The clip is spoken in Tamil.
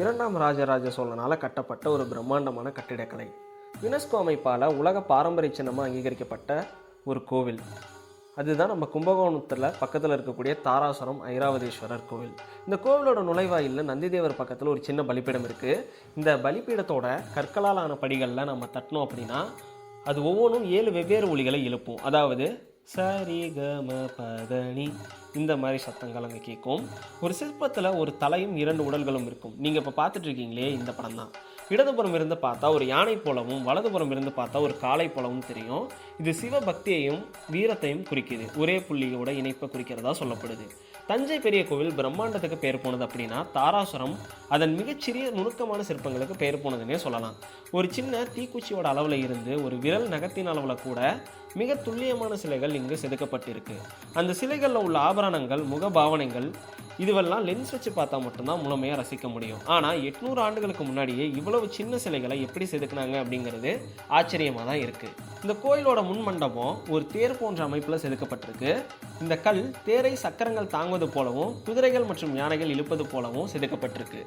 இரண்டாம் ராஜராஜ சோழனால் கட்டப்பட்ட ஒரு பிரம்மாண்டமான கட்டிடக்கலை. யுனெஸ்கோ அமைப்பால் உலக பாரம்பரிய சின்னமாக அங்கீகரிக்கப்பட்ட ஒரு கோவில். அதுதான் நம்ம கும்பகோணத்தில் பக்கத்தில் இருக்கக்கூடிய தாராசுரம் ஐராவதீஸ்வரர் கோவில். இந்த கோவிலோட நுழைவாயிலில் நந்திதேவர் பக்கத்தில் ஒரு சின்ன பலிப்பீடம் இருக்குது இந்த பலிப்பீடத்தோட கற்களால் ஆன படிகளில் நம்ம தட்டினோம் அப்படின்னா அது ஒவ்வொன்றும் ஏழு வெவ்வேறு ஒலிகளை எழுப்பும். அதாவது சரி பதனி இந்த மாதிரி சத்தங்கள் அங்கே கேட்கும். ஒரு சிற்பத்தில் ஒரு தலையும் இரண்டு உடல்களும் இருக்கும். நீங்கள் இப்போ பார்த்துட்டு இருக்கீங்களே இந்த படம் தான் இடதுபுறம் இருந்து பார்த்தா ஒரு யானை போலவும் வலதுபுறம் இருந்து பார்த்தா ஒரு காளை போலவும் தெரியும். இது சிவபக்தியையும் வீரத்தையும் குறிக்குது. ஒரே புள்ளியோட இணைப்பை குறிக்கிறதா சொல்லப்படுது. தஞ்சை பெரிய கோவில் பிரம்மாண்டத்துக்கு பேர் போனது அப்படின்னா தாராசுரம். அதன் மிகச்சிறிய நுணுக்கமான சிற்பங்களுக்கு பேர் போனதுன்னே சொல்லலாம். ஒரு சின்ன தீக்குச்சியோட அளவில் இருந்து ஒரு விரல் நகத்தின் அளவில் கூட மிக துல்லியமான சிலைகள் இங்கு செதுக்கப்பட்டிருக்கு. அந்த சிலைகளில் உள்ள ஆபரணங்கள் முகபாவனைகள் இதுவெல்லாம் லென்ஸ் வச்சு பார்த்தா மட்டும்தான் முழுமையாக ரசிக்க முடியும். ஆனால் எட்நூறு ஆண்டுகளுக்கு முன்னாடியே இவ்வளவு சின்ன சிலைகளை எப்படி செதுக்குனாங்க அப்படிங்கிறது ஆச்சரியமாக தான் இருக்குது இந்த கோயிலோட முன் மண்டபம் ஒரு தேர் போன்ற அமைப்பில் செதுக்கப்பட்டிருக்கு. இந்த கல் தேரை சக்கரங்கள் தாங்குவது போலவும் குதிரைகள் மற்றும் யானைகள் இழுப்பது போலவும் செதுக்கப்பட்டிருக்கு.